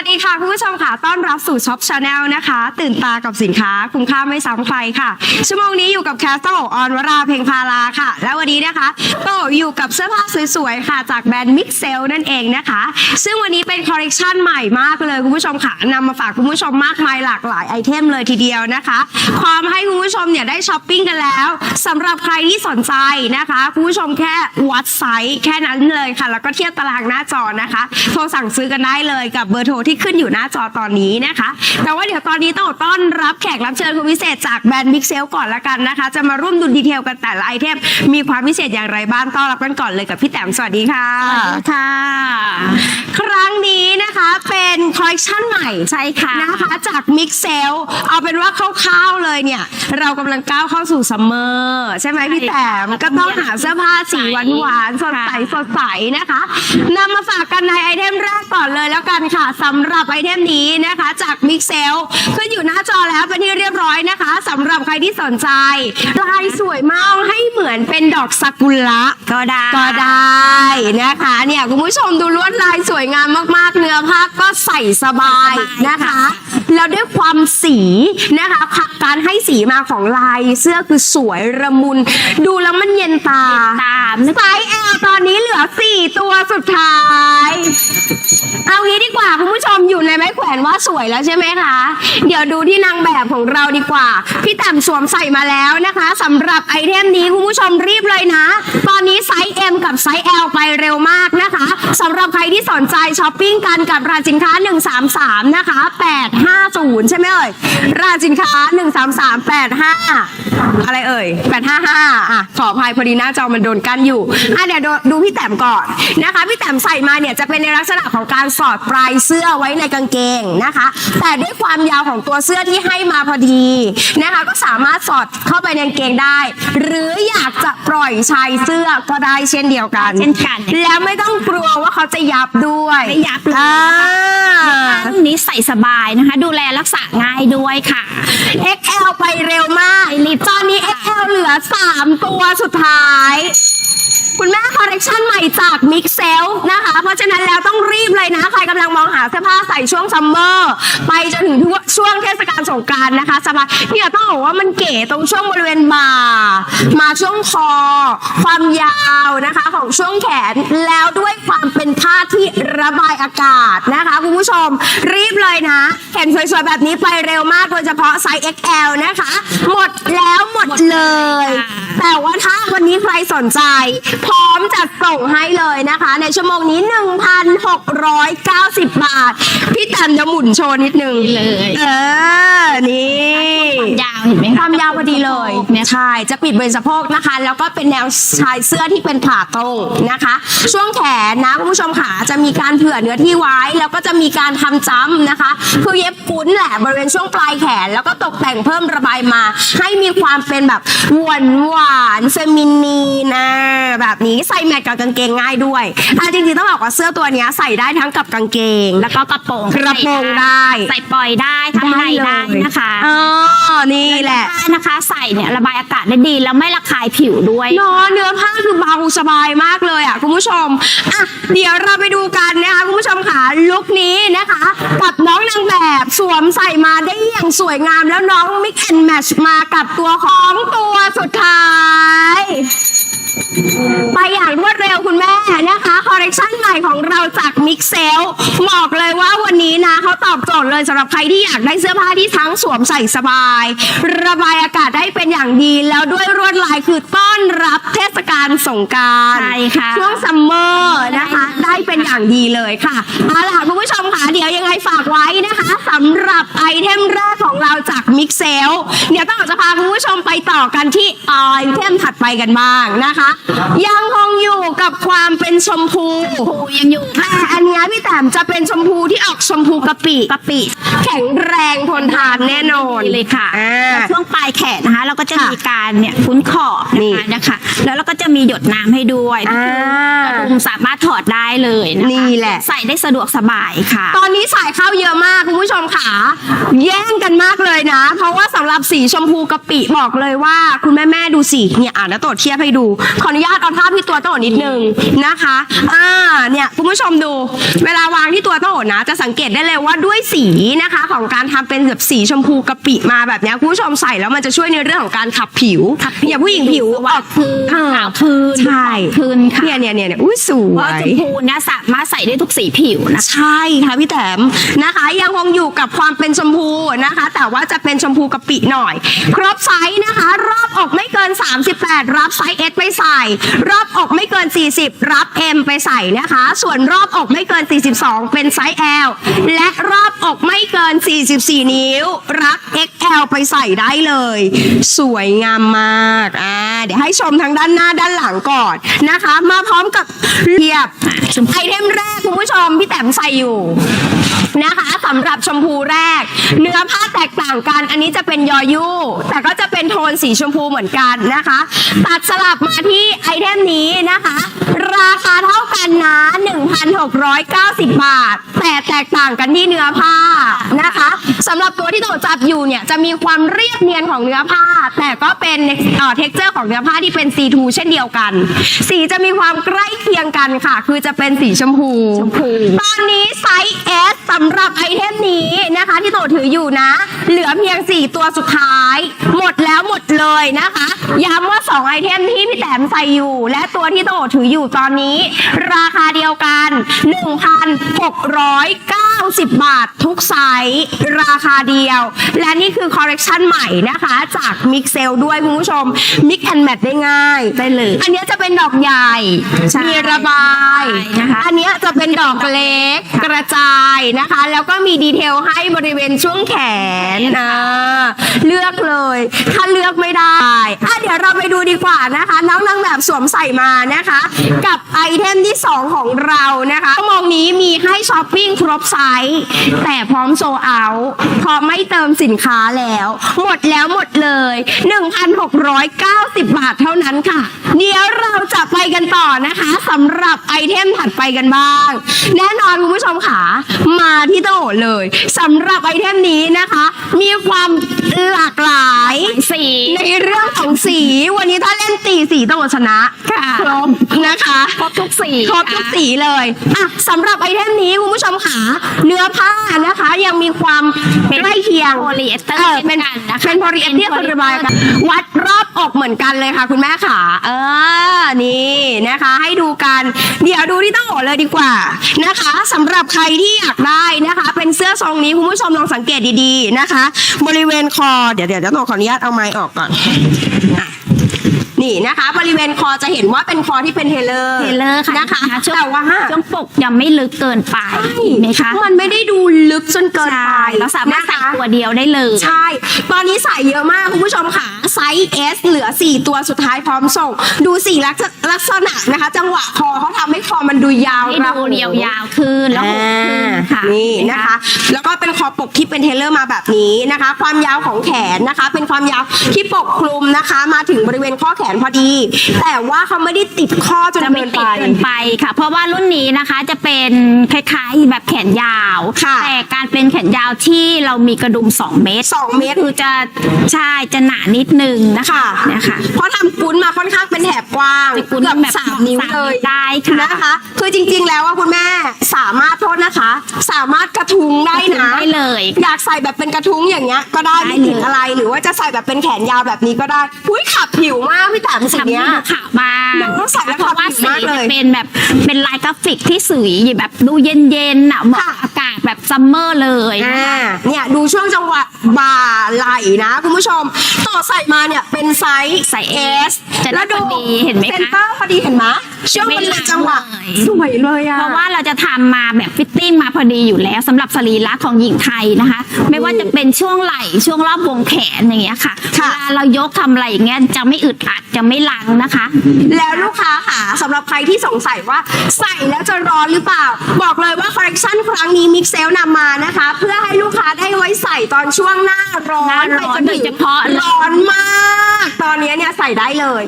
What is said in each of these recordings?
วัสดีค่ะคุณผู้ชมค่ะ ต้อนรับสู่ช็อปชาแนลนะคะ ตื่นตากับสินค้าคุ้มค่าไม่ซ้ำใครค่ะ ชั่วโมงนี้อยู่กับแคสโตออนวราเพลงพาราค่ะ แล้ววันนี้นะคะโตอยู่กับเสื้อผ้าสวยๆ ค่ะจากแบรนด์มิกเซลนั่นเองนะคะ ซึ่งวันนี้เป็นคอลเลกชันใหม่มากเลยคุณผู้ชมค่ะนำมาฝากคุณผู้ชมมากมายหลากหลายไอเทมเลยทีเดียวนะคะพร้อมให้คุณผู้ชมเนี่ยได้ช้อปปิ้งกันแล้วสำหรับใครที่สนใจนะคะคุณผู้ชมแค่วัดไซส์แค่นั้นเลยค่ะ แล้วก็เทียบตารางหน้าจอนะคะโทรสั่งซื้อกันได้เลยกับเบอร์โทรที่ขึ้นอยู่หน้าจอตอนนี้นะคะ แต่ว่าเดี๋ยวตอนนี้ต้องต้อนรับแขกรับเชิญคนพิเศษจากแบรนด์มิกเซลก่อนละกันนะคะ จะมาร่วมดูดีเทลกันแต่ละไอเทมมีความพิเศษอย่างไรบ้างต้อนรับกันก่อนเลยกับพี่แต้มสวัสดีค่ะค่ะ ครั้งนี้นะคะเป็นคอลเลคชันใหม่ใช่ค่ะนะคะจากมิกเซลเอาเป็นว่าคร่าวๆเลยเนี่ย เรากำลังก้าวเข้าสู่ซัมเมอร์ใช่ไหมพี่แต้มก็ต้องหาเสื้อผ้าสีหวานๆสดใสสดใสนะคะนำมาฝากกันในไอเทมแรกก่อนเลยแล้วกันค่ะสำหรับไอเทมนี้นะคะจากมิกเซลขึ้นอยู่หน้าจอแล้วเป็นที่เรียบร้อยนะคะสำหรับใครที่สนใจลายสวยมากให้เหมือนเป็นดอกซากุระก็ได้ก็ได้นะคะเนี่ยคุณผู้ชมดูลวดลายสวยงามมากๆ เนื้อผ้าก็ใส่สบายนะคะ แล้วด้วยความสีนะคะการให้สีมาของลายเสื้อคือสวยระมุน ดูแล้วมันเย็นตาตามไซส์ L ตอนนี้เหลือ4ตัวสุดท้าย เอางี้ดีกว่าคุณผู้ชมอยู่ในไม้แขวนว่าสวยแล้วใช่ไหมคะ เดี๋ยวดูที่นางแบบของเราดีกว่า พี่แต้มสวมใส่มาแล้วนะคะสำหรับไอเทมนี้คุณผู้ชมรีบเลยนะ ตอนนี้ไซส์ M กับไซส์ L ไปเร็วมากนะคะสำหรับใครที่สนใจช้อปปิ้งกันกับรายสินค้า 133 นะคะ850 ใช่ไหมเอ่ยรายสินค้า 13385อะไรเอ่ย 855 อะ ขออภัยพอดีหน้าจอมันโดนกั้นอยู่ อะเดี๋ยวดูดูพี่แต้มก่อนนะคะ พี่แต้มใส่มาเนี่ยจะเป็นในลักษณะของการสอดปลายเสื้อไว้ในกางเกงนะคะ แต่ด้วยความยาวของตัวเสื้อที่ให้มาพอดีนะคะ ก็สามารถสอดเข้าไปในกางเกงได้ หรืออยากจะปล่อยชายเสื้อก็ได้เช่นเดียวกัน เช่นกัน แล้วไม่ต้องกลัวว่าเขาจะยับด้วยไม่ยับเลย อ่ารุ่นนี้ใส่สบายนะคะ ดููแลรักษาง่ายด้วยค่ะ XL ไปเร็วมากตอนนี้ XL เหลือ 3 ตัวสุดท้าย คุณแม่คอลเลคชันใหม่จาก Mix s e l นะคะ เพราะฉะนั้นแล้วต้องรีบเลยนะ ใครกำลังมองหาเสื้อผ้าใส่ช่วงซัมเมอร์ไปจนถึงช่วงเทศกาลสงกรานต์นะคะสบายเนี่ยต้องบอกว่ามันเก๋ตรงช่วงบริเวณบ่ามาช่วงคอ ความยาวนะคะของช่วงแขนแล้วด้วยความเป็นผ้าที่ระบายอากาศนะคะคุณผู้ชมรีบเลยนะ เห็นสวยๆแบบนี้ไปเร็วมากโดยเฉพาะไซส์ XL นะคะ หมดแล้วหมดเลยค่ะแต่ว่าถ้าวันนี้ใครสนใจ พร้อมจัดส่งให้เลยนะคะ ในชั่วโมงนี้ 1,690 บาท พี่แตมจะหมุนโชว์นิดนึงเลย เออ นี่ยาวเห็นไหมคะความยาวพอดีเลยเนี่ยใช่จะปิดบริเวณสะโพกนะคะ แล้วก็เป็นแนวชายเสื้อที่เป็นผ่าตรงนะคะ ช่วงแขนนะคุณผู้ชมค่ะจะมีการเผื่อเนื้อที่ไว้ แล้วก็จะมีการทำจ้ำนะคะคือเย็บกุ้นแหละบริเวณช่วงปลายแขน แล้วก็ตกแต่งเพิ่มระบายมา ให้มีความเป็นแบบหวานหวานเฟมินีนนะแบบนี้ใส่แมทกับกางเกงง่ายด้วยอะจริงๆต้องบอกว่าเสื้อตัวเนี้ยใส่ได้ทั้งกับกางเกง แล้วก็กระโปรงกระโปรงได้ ใส่ปล่อยได้ทำในได้นะคะอ๋อนี่แหละผ้านะคะ ใส่เนี่ยระบายอากาศได้ดีแล้วไม่ระคายผิวด้วยเนอะเนื้อผ้าคือเบาสบายมากเลยอะคุณผู้ชมอะเดี๋ยวเราไปดูกันนะคะคุณผู้ชมค่ะลุคนี้นะคะ กับน้องนางแบบสวมใส่มาได้อย่างสวยงามแล้วน้องมิกแอนแมชมากับตัวของสองตัวสุดท้าย ไปอย่างรวดเร็วคุณแม่นะคะคอลเลคชั่นใหม่ของเรา จากมิกเซลบอกเลยว่าวันนี้นะเขาตอบโจทย์เลยสำหรับใครที่อยากได้เสื้อผ้าที่ทั้งสวมใส่สบาย ระบายอากาศได้เป็นอย่างดี แล้วด้วยรวดลายคือต้อนรับเทศกาลสงกรารใช่ค่ะช่วงซัมเมอร์นะคะ ได้เป็นอย่างดีเลยค่ะเอาล่ะคุณผู้ชมค่ะเดี๋ยวยังไงฝากไว้นะคะสำหรับไอเทมแรกของเราจากมิกเซลเดี๋ยวต้องจะพาคุณผู้ชมไปต่อกันที่ไอเทมถัดไปกันบ้างนะคะ ยังคงอยู่กับความเป็นชมพูผูยังอยู่แต่อันเนี้ยพี่แต้มจะเป็นชมพูที่ออกชมพูกะปิกะปิแข็งแรงทนทานแน่นอนเลยค่ะ อ่าแล้วช่วงปลายแขนนะคะ เราก็จะค่ะมีการเนี่ยคุ้นขอบนี่นะคะนะคะ แล้วเราก็จะมีหยดน้ำให้ด้วยอ่า กระดุมสามารถถอดได้เลยนะคะนี่แหละ ใส่ได้สะดวกสบายค่ะ ตอนนี้สายเข้าเยอะมากคุณผู้ชมค่ะแย่งกันมากเลยนะ เพราะว่าสำหรับสีชมพูกะปิบอกเลยว่า คุณแม่แม่ๆดูสิเนี่ยอ่านแล้วโตดเทียบให้ดู ขออนุญาตเอาท่าพี่ตัวโตดนิดนึงนะคะอ่าเนี่ยคุณผู้ชมดู เวลาวางที่ตัวโต้นะ จะสังเกตได้เลยว่าด้วยสีนะคะ ของการทำเป็นแบบสีชมพูกะปิมาแบบเนี้ยคุณผู้ชมใส่แล้วมันจะช่วยในเรื่องของการขับผิวอย่างผู้หญิงผิวออกคือเออขาวพื้นใช่พื้นค่ะเนี่ยเนี่ยเนี่ยเนี่ยอุ้ยสเพวราะยชมพูเนี่ยสามารถใส่ได้ทุกสีผิวนะคะใช่ค่ะพี่แต้มนะคะ ยังคงอยู่กับความเป็นชมพูนะคะแต่ ว่าจะเป็นชมพูกะปิหน่อย ครบไซส์นะคะ รอบอกไม่เกิน 38 รับไซส์ S ไปใส่ รอบอกไม่เกิน 40 รับ M ไปใส่นะคะ ส่วนรอบอกไม่เกิน 42 เป็นไซส์ L และรอบอกไม่เกิน 44 นิ้ว รับ XL ไปใส่ได้เลย สวยงามมากอ่าเดี๋ยวให้ชมทางด้านหน้าด้านหลังก่อนนะคะ มาพร้อมกับเรียบไอเทมแรกคุณผู้ชมพี่แต้มใส่อยู่ นะคะสำหรับชมพูแรก เนื้อผ้าแตกต่างกัน อันนี้จะเป็นยอยูแต่ก็จะเป็นโทนสีชมพูเหมือนกันนะคะ ตัดสลับมาที่ไอเทมนี้นะคะ ราคาเท่ากันนะ 1,690 บาท แต่แตกต่างกันที่เนื้อผ้านะคะสำหรับตัวที่โตจับอยู่เนี่ยจะมีความเรียบเนียนของเนื้อผ้า แต่ก็เป็นเอ่อเท็กเจอร์ของเนื้อผ้าที่เป็น C2 เช่นเดียวกัน สีจะมีความใกล้เคียงกันค่ะ คือจะเป็นสีชมพูชมพูตอนนี้ไซส์ S สำหรับไอเทมนี้นะคะ ที่โตถืออยู่นะ เหลือเพียง 4 ตัวสุดท้าย หมดแล้วหมดเลยนะคะย้ำว่า 2 ไอเทมที่พี่แต้มใส่อยู่ และตัวที่โตถืออยู่ตอนนี้ ราคาเดียวกัน 1,690 บาททุกไซส์ราคาเดียว และนี่คือคอ r เรคชันใหม่นะคะ จากมิกเซลด้วยคุณผู้ชมมิกแอนแมทได้ง่ายได้เลย อันเนี้ยจะเป็นดอกใหญ่ใช่มีระบายนะคะอันเนี้ยจะเป็นดอกเล็กกระจายนะคะ แล้วก็มีดีเทลให้บริเวณช่วงแขนอ่าเลือกเลย ถ้าเลือกไม่ได้อะเดี๋ยวเราไปดูดีกว่านะคะ น้องนางแบบสวมใส่มานะคะ กับไอเทมที่ 2 ของเรานะคะชั่วโมงนี้มีให้ช้อปปิ้งครบไซส์แต่พร้อมโซเอาพอไม่เติมสินค้าแล้ว หมดแล้วหมดเลย 1,690 บาทเท่านั้นค่ะ เดี๋ยวเราจะไปกันต่อนะคะสำหรับไอเทมถัดไปกันบ้าง แน่นอนคุณผู้ชมค่ะมาที่โตะเลยสำหรับไอเทมนี้นะคะ มีความหลากหลาย สีในเรื่องของสี วันนี้ถ้าเล่นตีสีโตะชนะค่ะครบนะคะครบทุกสีครบทุกสีเลยอะสำหรับไอเทมนี้คุณผู้ชมค่ะเนื้อผ้านะคะ ยังมีความใกล้เคียงโพลีเอสเตอร์เออเป็นช่กันนะคะเป็นโพลีเอสเตอร์คนระบายกันวัดรอบอกเหมือนกันเลยค่ะ คุณแม่ขาเออนี่นะคะ ให้ดูกัน เดี๋ยวดูที่ต้องโอเลยดีกว่านะคะสำหรับใครที่อยากได้นะคะ เป็นเสื้อทรงนี้คุณผู้ชมลองสังเกตดีๆนะคะ บริเวณคอเดี๋ยวเดี๋ยวเดี๋ยวต้องขออนุญาตเอาไม้ออกก่อน Ah. นี่นะคะ บริเวณคอจะเห็นว่าเป็นคอที่เป็นเทเลอร์เทเลอร์ค่ะนะคะช่วงแต่ว่า ช่วงปกยังไม่ลึกเกินไปไหมคะมันไม่ได้ดูลึกจนเกินไปใช่เราสามารถใส่นะคะตัวเดียวได้เลย ใช่ ตอนนี้ใส่เยอะมากคุณผู้ชมค่ะ ไซส์ S เหลือ 4 ตัวสุดท้ายพร้อมส่ง ดูสีลักษลักษณะนะคะ จังหวะคอเขาทำให้คอมันดูยาวให้ระดูหูยาวๆขึ้นแล้วหกขึ้นค่ะนี่นะคะ แล้วก็เป็นคอปกที่เป็นเทเลอร์มาแบบนี้นะคะ ความยาวของแขนนะคะ เป็นความยาวที่ปกคลุมนะคะ มาถึงบริเวณข้อแขนพอดี แต่ว่าเขาไม่ได้ติดข้อจนจะไม่เกินติไป ดเกินไปค่ะ เพราะว่ารุ่นนี้นะคะจะเป็นคล้ายๆแบบแขนยาว ค่ะแต่การเป็นแขนยาวที่เรามีกระดุม 2 เมตรสองเมตร คือจะใช่จะหนานิดนึงนะคะค่ะนะคะเพราะทำกุ้นมาค่อนข้างเป็นแถบกว้างเป็นกุ้นเกือบแบบสามนิ้วสามเลยนิ้วได้ค่ะ นะคะ คือจริง ๆ แล้วว่าคุณแม่สามารถโทษนะคะ สามารถกระทุ้งได้นะ ได้เลย อยากใส่แบบเป็นกระทุ้งอย่างเงี้ยก็ได้ได้ไม่ติดเลย อะไรหรือว่าจะใส่แบบเป็นแขนยาวแบบนี้ก็ได้อุ้ยขับผิวมากพี่แต่สีทำให้เนี้ยดูขาวมากน้องใส่แล้วเพราะว่าขาวผิวสีมากเลยจะเป็นแบบเป็นลายกราฟิกที่สวยแบบดูเย็นๆอะเหมาะค่ะกับอากาศแบบซัมเมอร์เลยนะอ่าคะเนี่ยดูช่วงจังหวะบ่าไหล่นะ คุณผู้ชม ต่อใส่มาเนี่ยเป็นไซส์ใส่ S จะได้แล้วดูพอดีเห็นไหมคะเซนเตอร์พอดีเห็นไหมช่วงบริเวณจังหวะไม่สวยเลยอะ เพราะว่าเราจะทำมาแบบฟิตติ้งมาพอดีอยู่แล้วสำหรับสรีระของหญิงไทยนะคะ ไม่ว่าจะเป็นช่วงไหล่ช่วงรอบวงแขนอย่างเงี้ยค่ะค่ะเวลาเรายกทำอะไรอย่างเงี้ยจะไม่อึดอัดจะไม่ลังนะคะ แล้วลูกค้าค่ะสำหรับใครที่สงสัยว่าใส่แล้วจะร้อนหรือเปล่า บอกเลยว่าคอลเลคชันครั้งนี้มิกเซลนำมานะคะ เพื่อให้ลูกค้าได้ไว้ใส่ตอนช่วงหน้าร้อนหน้าร้อนไปจนถึงโดยเฉพาะเลย ร้อนมาก ตอนนี้เนี่ยใส่ได้เลย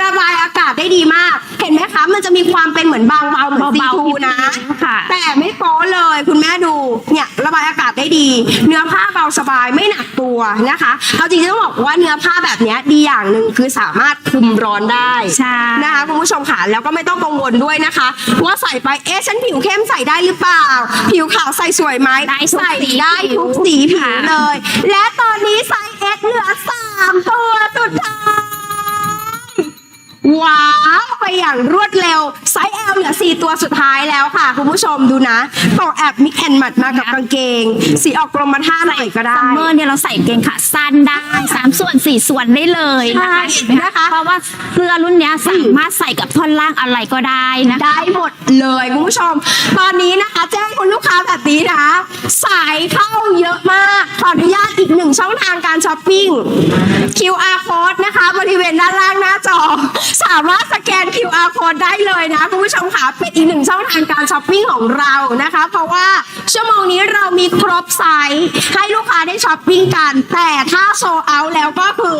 ระบายอากาศได้ดีมาก เห็นไหมคะ มันจะมีความเป็นเหมือนบางเบาเหมือนซีเบาๆทูนะ ค่ะ แต่ไม่โป๊เลยคุณแม่ดู เนี่ยระบายอากาศได้ดี เนื้อผ้าเบาสบายไม่หนักตัวนะคะ เอาจริงๆต้องบอกว่าเนื้อผ้าแบบเนี้ยดีอย่างหนึ่งคือสามารถคุมร้อนได้ใช่ นะคะคุณผู้ชมค่ะแล้วก็ไม่ต้องกังวลด้วยนะคะ ว่าใส่ไปเอ๊ะฉันผิวเข้มใส่ได้หรือเปล่า ผิวขาวใส่สวยไหมได้ทุกใส่สีได้ทุกสีผิวค่ะ เลย และตอนนี้ไซส์เอสเหลือสามตัวสุดท้าย ว้าวไปอย่างรวดเร็วไซส์ L เหลือ 4 ตัวสุดท้ายแล้วค่ะ คุณผู้ชมดูนะต่อแอบมิกแอนมัดมากับกางเกง สีออกกรมท่าหน่อยก็ได้ซัมเมอร์เนี่ยเราใส่เกงขาสั้นได้สามส่วนสี่ส่วนได้เลยนะคะใช่เห็นไหมนะคะเพราะว่าเสื้อรุ่นเนี้ยสามารถใส่กับท่อนล่างอะไรก็ได้นะคะได้หมดเลยคุณผู้ชม ตอนนี้นะคะแจ้งคุณลูกค้าแบบนี้นะสายเข้าเยอะมากขออนุญาตอีกหนึ่งช่องทางการช้อปปิ้ง QR code นะคะบริเวณด้านล่างหน้าจอ สามารถสแกน QR code ได้เลยนะคุณผู้ชมค่ะเป็นอีกหนึ่งช่องทางการช้อปปิ้งของเรานะคะ เพราะว่าชั่วโมงนี้เรามีครบไซส์ให้ลูกค้าได้ช้อปปิ้งกัน แต่ถ้าโซเอาแล้วก็คือ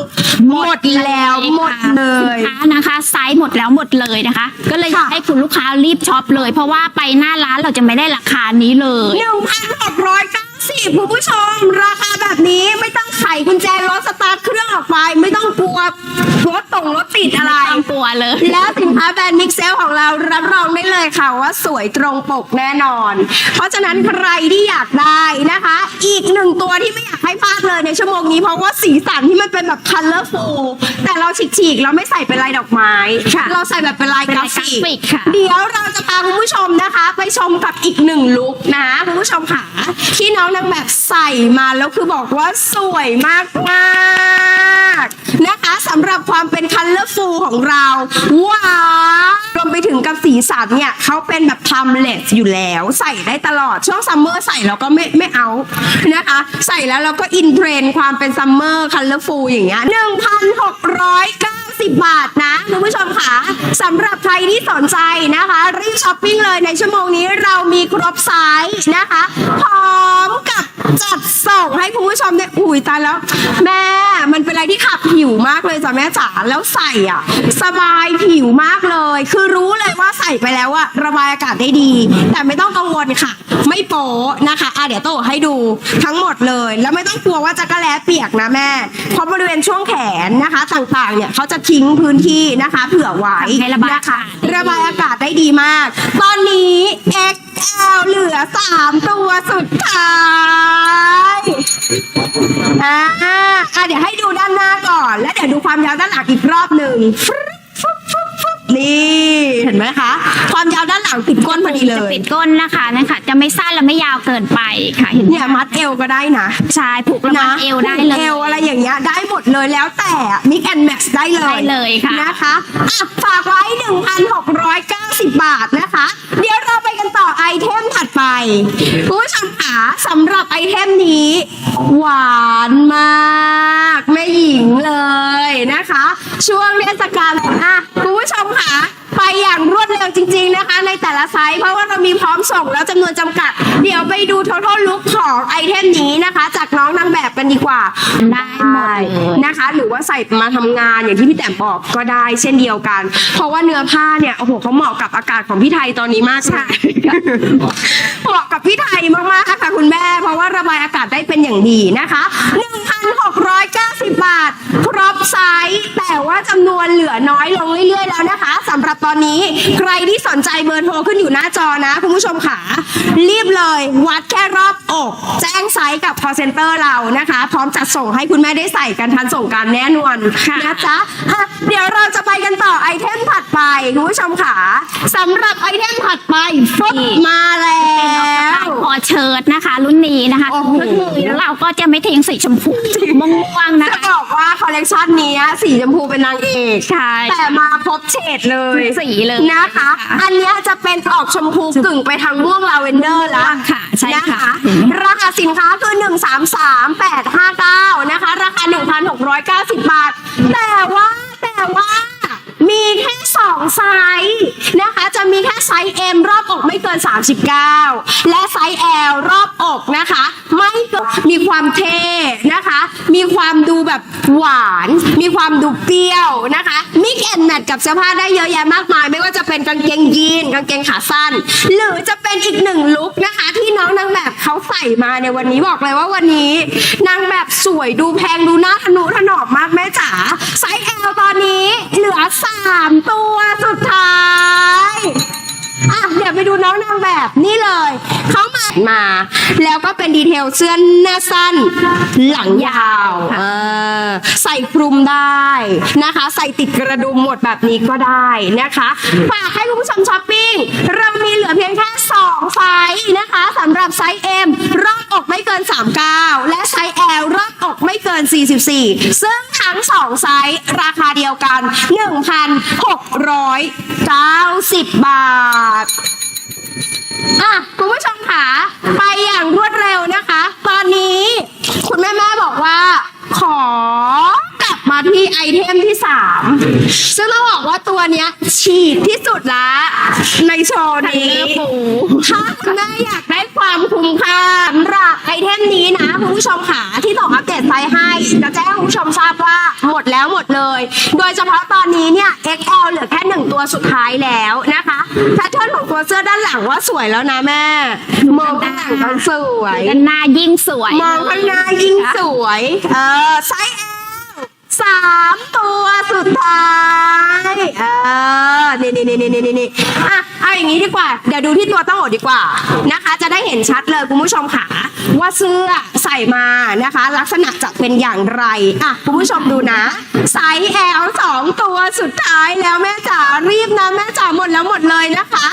หมดแล้วหมดเลยสินค้านะคะไซส์หมดแล้วหมดเลยนะคะ ก็เลยอยากค่ะให้คุณลูกค้ารีบช็อปเลย เพราะว่าไปหน้าร้านเราจะไม่ได้ราคานี้เลยหนึ่งพันหกร้อยเก้า สิบคุณผู้ชม ราคาแบบนี้ไม่ต้องไขกุญแจรถสตาร์ทเครื่องออกไป ไม่ต้องกลัวรถตรงรถติดอะไร ไม่ต้องกลัวเลย แล้วสินค้าแบรนด์มิกเซลของเรารับรองได้เลยค่ะว่าสวยตรงปกแน่นอน เพราะฉะนั้นใครที่อยากได้นะคะ อีกหนึ่งตัวที่ไม่อยากให้พลาดเลยในชั่วโมงนี้เพราะว่าสีสันที่มันเป็นแบบ colorful แต่เราฉีกๆเราไม่ใส่เป็นลายดอกไม้ค่ะเราใส่แบบเป็นลายเป็นกราลายกราฟิฟิกค่ะ เดี๋ยวเราจะพาคุณผู้ชมนะคะ ไปชมกับอีกหนึ่งลุคนะคุณผู้ชมค่ะที่น้องนางแบบใส่มาแล้วคือบอกว่าสวยมากมากๆนะคะสำหรับความเป็น colorful ของเรา ว้าวรวมไปถึงกับสีสันเนี่ยเขาเป็นแบบ timeless อยู่แล้ว ใส่ได้ตลอดช่วงซัมเมอร์ใส่แล้วก็ไม่ไม่เอานะคะ ใส่แล้วเราก็อินเทรนด์ความเป็นซัมเมอร์ colorful อย่างเงี้ย1,690บาทนะคุณผู้ชมค่ะสำหรับใครที่สนใจนะคะ รีบช้อปปิ้งเลยในชั่วโมงนี้เรามีครบไซส์นะคะพร้อมกับ จัดส่งให้คุณผู้ชมได้อุ้ยตายแล้ว แม่มันเป็นอะไรที่ขับผิวมากเลยจ้ะแม่จ๋าแล้วใส่อะ สบายผิวมากเลย คือรู้เลยว่าใส่ไปแล้วอะระบายอากาศได้ดี แต่ไม่ต้องกังวลค่ะ ไม่โป๊นะคะอะเดี๋ยวโตให้ดูทั้งหมดเลย แล้วไม่ต้องกลัวว่าจะกระแลเปียกนะแม่เพราะบริเวณช่วงแขนนะคะ ต่างๆเนี่ยเขาจะทิ้งพื้นที่นะคะ เผื่อไว้ทำให้ระบายนะอาคะกาศได้ดีระบายอากาศได้ดีมาก ตอนนี้ แอลเหลือสามตัวสุดท้ายอ่าอะเดี๋ยวให้ดูด้านหน้าก่อน แล้วเดี๋ยวดูความยาวด้านหลังอีกรอบหนึ่ง นี่เห็นไหมคะ ความยาวด้านหลังติดก้นพอดีเลจะยปิดก้นนะคะนะคะ จะไม่สั้นและไม่ยาวเกินไปค่ะเห็นไหมเนี่ยมัดเอวก็ได้นะใช่ผูกแล้วมัดเอวได้เลยเอวอะไรอย่างเงี้ยได้หมดเลยแล้วแต่ mix and match ได้เลยได้เลยค่ะ นะคะอะฝากไว้ 1,690 บาทนะคะ เดี๋ยวเราไปกันต่อไอเทมถัดไปคุณผู้ชมขาสำหรับไอเทมนี้ หวานมากแม่หญิงเลยนะคะ ช่วงเทศกาลอะคุณผู้ชมค่ะไปอย่างรวดเร็วจริง ๆนะคะ ในแต่ละไซส์เพราะว่าเรามีพร้อมส่งแล้วจำนวนจำกัด เดี๋ยวไปดู total look ของไอเทมนี้นะคะ จากน้องนางแบบกันดีกว่าได้หมดเลยนะคะ หรือว่าใส่มาทำงานอย่างที่พี่แต้มบอกก็ได้เช่นเดียวกัน เพราะว่าเนื้อผ้าเนี่ยโอ้โหเขาเหมาะกับอากาศของพี่ไทยตอนนี้มากใช่เหมาะกับพี่ไทยมากๆค่ะคุณแม่ เพราะว่าระบายอากาศได้เป็นอย่างดีนะคะ 1,690 บาท ครบไซส์แต่ว่าจำนวนเหลือน้อยลงเรื่อยๆแล้วนะคะสำหรับตอนนี้ใครที่สนใจเบอร์โทรขึ้นอยู่หน้าจอนะ คุณผู้ชมค่ะ รีบเลยวัดแค่รอบอก แจ้งไซส์กับ call center เรานะคะ พร้อมจัดส่งให้คุณแม่ได้ใส่กันทันส่งกันแน่นอนค่ะนะจ๊ะอะเดี๋ยวเราจะไปกันต่อไอเทมถัดไป คุณผู้ชมค่ะสำหรับไอเทมถัดไปฟึบมาแล้เป็นออกกำลัวงคอเชิ้ตนะคะ รุ่นนี้นะคะโอ้โหก็คือแล้วเราก็จะไม่ทิ้งสีชมพูม่วงๆนะจะคะบอกว่าคอลเลกชันนี้สีชมพูเป็นนางเอกใช่ แต่มาครบเฉดเลยทุกสีเลยนะคะ ค่ะอันเนี้ยจะเป็นออกชมพูกึ่งไปทางม่วงลาเวนเดอร์แล้วค่ะใช่ค่ะ นราคาสินค้าคือ 1 3 3 8 5 9 นะคะ ราคา 1,690 บาท แต่ว่าแต่ว่า มีแค่2ไซส์นะคะ จะมีแค่ไซส์ M รอบอกไม่เกิน 39 และไซส์ L รอบอกนะคะ ไม่เกินมีความเท่นะคะ มีความดูแบบหวาน มีความดูเปรี้ยวนะคะมิกแอนแมทกับเสื้อผ้าได้เยอะแยะมากมาย ไม่ว่าจะเป็นกางเกงยีนกางเกงขาสั้น หรือจะเป็นอีกหนึ่งลุคนะคะ ที่น้องนางแบบเขาใส่มาในวันนี้บอกเลยว่าวันนี้ นางแบบสวยดูแพงดูน่าทะนุถนอมมากแม่จ๋าไซส์ L ตอนนี้เหลือ3ตัวสุดท้าย ไปดูน้องนางแบบนี่เลย เขามามา แล้วก็เป็นดีเทลเสื้อหน้าสั้น หลังยาวเออใส่คลุมได้นะคะ ใส่ติดกระดุมหมดแบบนี้ก็ได้นะคะฝากให้คุณผู้ชมช้อปปิ้งเรามีเหลือเพียงแค่2ไซส์นะคะสำหรับไซส์ M รอบอกไม่เกิน 39 และไซส์ L รอบอกไม่เกิน 44 ซึ่งทั้ง 2 ไซส์ราคาเดียวกัน 1,690 บาท อะคุณผู้ชมค่ะไปอย่างรวดเร็วนะคะ ตอนนี้คุณแม่แม่ๆบอกว่า ขอกลับมา ที่ไอเทมที่3ซึ่งต้องบอกว่าตัวเนี้ย ฉีดที่สุดละในโชว์นี้ปูถ้าคุณแม่อยากได้ความคุ้มค่าสำหรับไอเทมนี้นะคุณผู้ชมค่ะที่ต้องอัปเดตไซส์ให้จะแจ้งให้คุณผู้ชมทราบว่าหมดแล้วหมดเลย โดยเฉพาะตอนนี้เนี่ย XL เหลือแค่หนึ่งตัวสุดท้ายแล้วนะคะแพทเทิร์นของตัวเสื้อด้านหลังว่าสวยแล้วนะแม่ มองข้างหลังก็สวยกันหน้ายิ่งสวย มองข้างหน้ายิ่งสวย เออไซส์ L สามตัวสุดท้ายเออนี่นี่นี่นี่นี่นี่อะเอาอย่างนี้ดีกว่า เดี๋ยวดูที่ตัวต้องโอดดีกว่านะคะ จะได้เห็นชัดเลยคุณผู้ชมค่ะว่าเสื้อใส่มานะคะ ลักษณะจะเป็นอย่างไรอะคุณผู้ชมดูนะไซส์ L สองตัวสุดท้ายแล้วแม่จ๋ารีบนะแม่จ๋าหมดแล้วหมดเลยนะคะ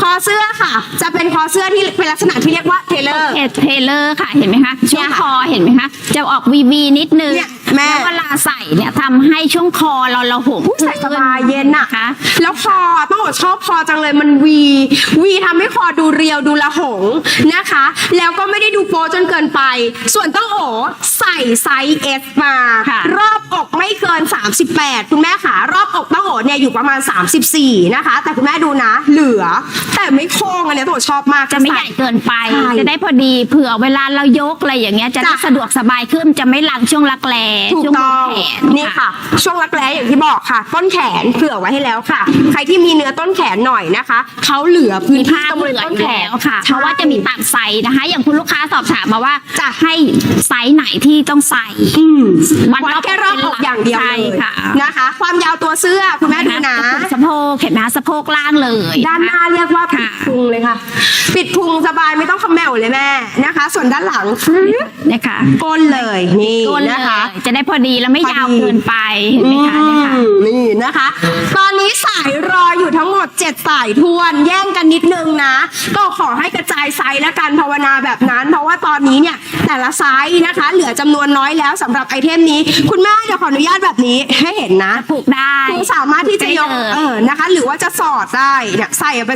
คอเสื้อค่ะ จะเป็นคอเสื้อที่เป็นลักษณะที่เรียกว่าเทเลอร์เอเทเลอร์ค่ะเห็นไหมคะช่วงคอเห็นไหมคะจะออกวีวีนิดนึงเนี่ย แม่ล้วเวลาใส่เนี่ยทำให้ช่วงคอเราเราห่มใส่สบายเย็นอะคะแล้วคอต้องบอกชอบคอจังเลยมันวี วีทำให้คอดูเรียวดูละหงนะคะ แล้วก็ไม่ได้ดูโป๊จนเกินไป ส่วนต้องโอใส่ไซส์ S มาค่ะรอบอกไม่เกิน 38 คุณแม่ขา รอบอกต้องโอเนี่ยอยู่ประมาณ 34 นะคะ แต่คุณแม่ดูนะ เหลือ แต่ไม่โค้งอันเนี้ยตัวชอบมากจะไม่ใหญ่เกินไป ใช่ จะได้พอดีเผื่อเวลาเรายกอะไรอย่างเงี้ยจะได้จ้ะ สะดวกสบายขึ้นจะไม่หลังช่วงรักแร้ถูกช่วงต้องแขน นี่ค่ะ ช่วงรักแร้อย่างที่บอกค่ะ ต้นแขนเผื่อไว้ให้แล้วค่ะ ใครที่มีเนื้อต้นแขนหน่อยนะคะเขาเหลือพื้นมีที่ผ้าตรงบเหริลืเวณอต้นอยู่แขนแล้วค่ะ เพใช่ราะว่าจะมีตามไซส์นะคะ อย่างคุณลูกค้าสอบถามมาว่าจ้ะให้ไซส์ไหนที่ต้องใส่ อืมวัดวัดแค่รอบอกอย่างเดียวใช่เลยค่ะ นะคะ ความยาวตัวเสื้อคุณแม่ดูนะ สะโพกเห็นไหมสะโพกล่างเลยด้านหน้าเรียกว่าปิดพุงเลยค่ะ ปิดพุงสบายไม่ต้องคำแมวเลยแม่นะคะ ส่วนด้านหลังนะคะก้นเลยนี่ก้นเลยนะคะ จะได้พอดีแล้วไม่ยาวเกินไปเห็นไหมคะเนี่ยค่ะนี่นะคะ ตอนนี้สายรออยู่ทั้งหมด7สายทวน แย่งกันนิดนึงนะ ก็ขอให้กระจายไซส์และการภาวนาแบบนั้น เพราะว่าตอนนี้เนี่ยแต่ละไซส์นะคะ เหลือจำนวนน้อยแล้วสำหรับไอเทมนี้ คุณแม่เดี๋ยวขออนุญาตแบบนี้ให้เห็นนะผูกได้คุณสามารถที่จะยกได้เลยเออนะคะ หรือว่าจะสอดได้เนี่ยใส่เอาไป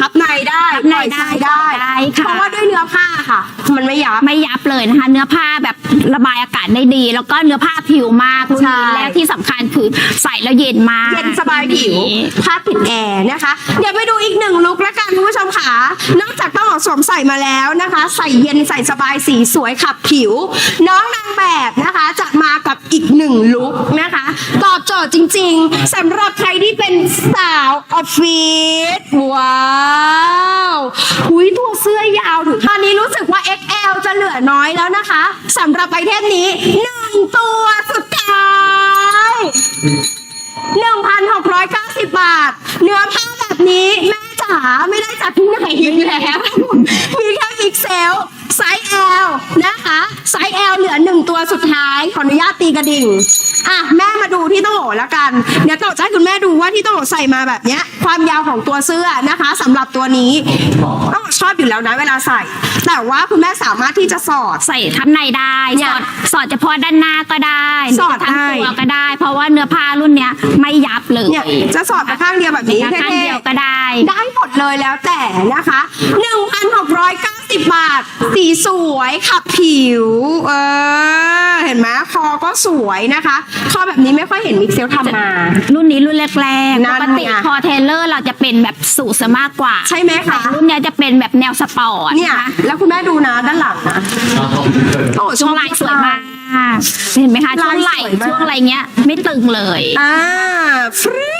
ทับในได้ทับในปล่อยได้ใส่ได้ได้ค่ะ เพราะว่าด้วยเนื้อผ้าค่ะ มันไม่ยับ ไม่ยับเลยนะคะ เนื้อผ้าแบบระบายอากาศได้ดี แล้วก็เนื้อผ้าผิวมากรุ่นใช่นี้แล้วที่สำคัญคือใส่แล้วเย็นมากเย็นสบายผิว ผ้าติดแอร์นะคะ เดี๋ยวไปดูอีกหนึ่งลุคละกันคุณผู้ชมค่ะนอก วมใส่มาแล้วนะคะ ใส่เย็นใส่สบายสีสวยขับผิว น้องนางแบบนะคะจะมากับอีกหนึ่งลุคนะคะ ตอบโจทย์จริงๆสำหรับใครที่เป็นสาวออฟฟิศว้าวหุยตัวเสื้อยาวถึงตอนนี้รู้สึกว่า XL จะเหลือน้อยแล้วนะคะสำหรับไอเทมนี้หนึ่งตัวสุดท้าย1,690 บาท เนื้อผ้าแบบนี้แม่าไม่ได้จากที่ไหนอีกแล้วมีแค่อีกเซล ไซส์ L นะคะไซส์ L เหลือหนึ่งตัวสุดท้ายขออนุญาตตีกระดิ่งอะแม่มาดูที่ต้องโหละกันเดี๋ยวต่อจะให้คุณแม่ดูว่าที่ต้องโหใส่มาแบบเนี้ย ความยาวของตัวเสื้อนะคะสำหรับตัวนี้ต้องโหชอบอยู่แล้วนะเวลาใส่ แต่ว่าคุณแม่สามารถที่จะสอดใส่ทับในได้เนี่สยอดสอดเฉพาะด้านหน้าก็ได้สอดทั้งได้ตัวก็ได้ เพราะว่าเนื้อผ้ารุ่นเนี้ยไม่ยับเลยเนี่ยจะสอดไปข้างเดียวแบบนี้ข้างเท่เดียวๆก็ได้ ได้หมดเลยแล้วแต่นะคะ 1,690 50บาทสีสวยขับผิว เออ เห็นไหมคอก็สวยนะคะ คอแบบนี้ไม่ค่อยเห็นมิกเซลทำมา รุ่นนี้รุ่นแรกๆนั่ปนกติไงคอเทเลอร์เราจะเป็นแบบสูทซะมากกว่าใช่ไหมคะแต่รุ่นเนี้ยจะเป็นแบบแนวสปอร์ตเนี่ยนะคะแล้วคุณแม่ดูนะด้านหลังนะโอ้ช่วงไหล่สวยมาก เห็นไหมคะช่วงไหล่ลายสวยมาก ช่วงอะไรเงี้ยไม่ตึงเลย อ่าฟรึ๊ด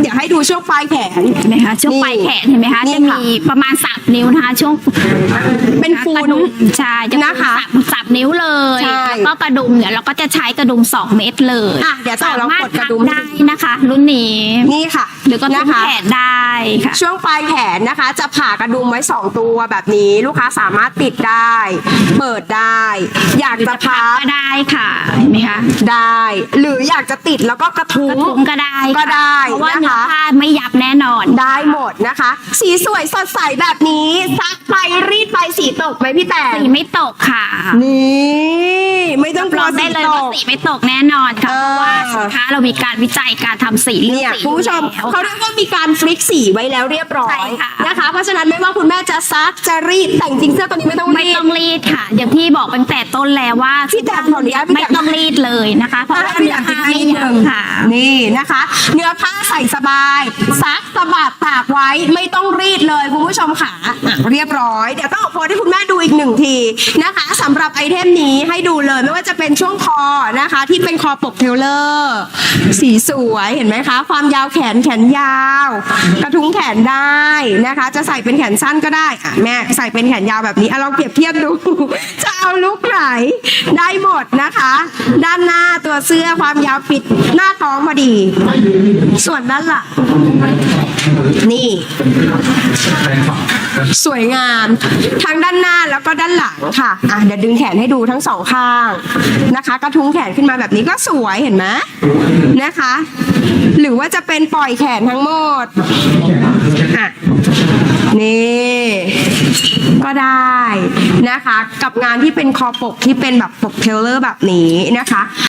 เดี๋ยวให้ดูช่วงปลายแขน เห็นไหมคะช่วงนี่ปลายแขนเห็นไหมคะนี่จะค่ะมีประมาณสามนิ้วนะคะ ช่วงเป็นฟูกระดุมใช่จะนะคะสามสามนิ้วเลยใช่แล้วก็กระดุมเนี่ยเราก็จะใช้กระดุมสองเม็ดเลยอะเดี๋ยวต่อเราสามารถกดกระดุมทำได้นะคะ รุ่นนี้นี่ค่ะหรือก็ทุนะกคะ แขนได้ค่ะ ช่วงปลายแขนนะคะ จะผ่ากระดุมไว้ 2 ตัวแบบนี้ ลูกค้าสามารถติดได้ เปิดได้ อยากจะพับก็ได้ค่ะเห็นไหมคะได้ หรืออยากจะติดแล้วก็กระทุ้กระงทุ้งก็ได้ค่ะก็ได้เพราะว่านะคะเนื้อผ้าไม่ยับแน่นอน ได้หมดนะคะ สีสวยสดใสแบบนี้ซักไปรีดไป สีตกไหมพี่แต่สีไม่ตกค่ะนี่ไม่ต้องกลลัวองได้สีเลยตว่าก สีไม่ตกแน่นอนค่ะเอเพอราะว่าสินค้าเรามีการวิจัยการทำสีเลือกเนี่ยสีคุณผู้ชมอยู่เขาแล้วเรียกว่ามีการฟลิกสีไว้แล้วเรียบร้อใช่ยค่ะ นะคะเพราะฉะนั้นไม่ว่าคุณแม่จะซักจะรีดแต่งจริงเสื้อตัวนี้ไม่ต้องไม่รีด ต้องรีดค่ะ อย่างที่บอกตั้งแต่ต้นแล้วว่าพี่แตมขออนุญาตพี่แตมไม่ต้องรีดเลยนะคะ เพราะว่าพี่เนื้อแตผ้ามให้ไม่นิดยันึบงค่ะ นี่นะคะ เนื้อผ้าใส่สบาย ซักสะบัดตากไว้ไม่ต้องรีดเลยคุณผู้ชมค่ะอะเรียบร้อย เดี๋ยวต้องเอาโพสให้คุณแม่ดูอีกหนึ่งทีนะคะสำหรับไอเทมนี้ให้ดูเลยไม่ว่าจะเป็นช่วงคอนะคะ ที่เป็นคอปกเทเลอร์สีสวยเห็นไหมคะ ความยาวแขนแขนยาว กระทุ้งแขนได้นะคะ จะใส่เป็นแขนสั้นก็ได้อะแม่ใส่เป็นแขนยาวแบบนี้อะลองเปรียบเทียบดู จะเอาลุกไหนได้หมดนะคะ ด้านหน้าตัวเสื้อความยาวปิดหน้าท้องพอดี ส่วนด้านหลังนี่ สวยงามทั้งด้านหน้าแล้วก็ด้านหลังค่ะอะเดี๋ยวดึงแขนให้ดูทั้งสองข้างนะคะ กระทุ้งแขนขึ้นมาแบบนี้ก็สวยเห็นไหมนะคะ หรือว่าจะเป็นปล่อยแขนทั้งหมดอะนี่ก็ได้นะคะ กับงานที่เป็นคอปกที่เป็นแบบปกเทเลอร์แบบนี้นะคะ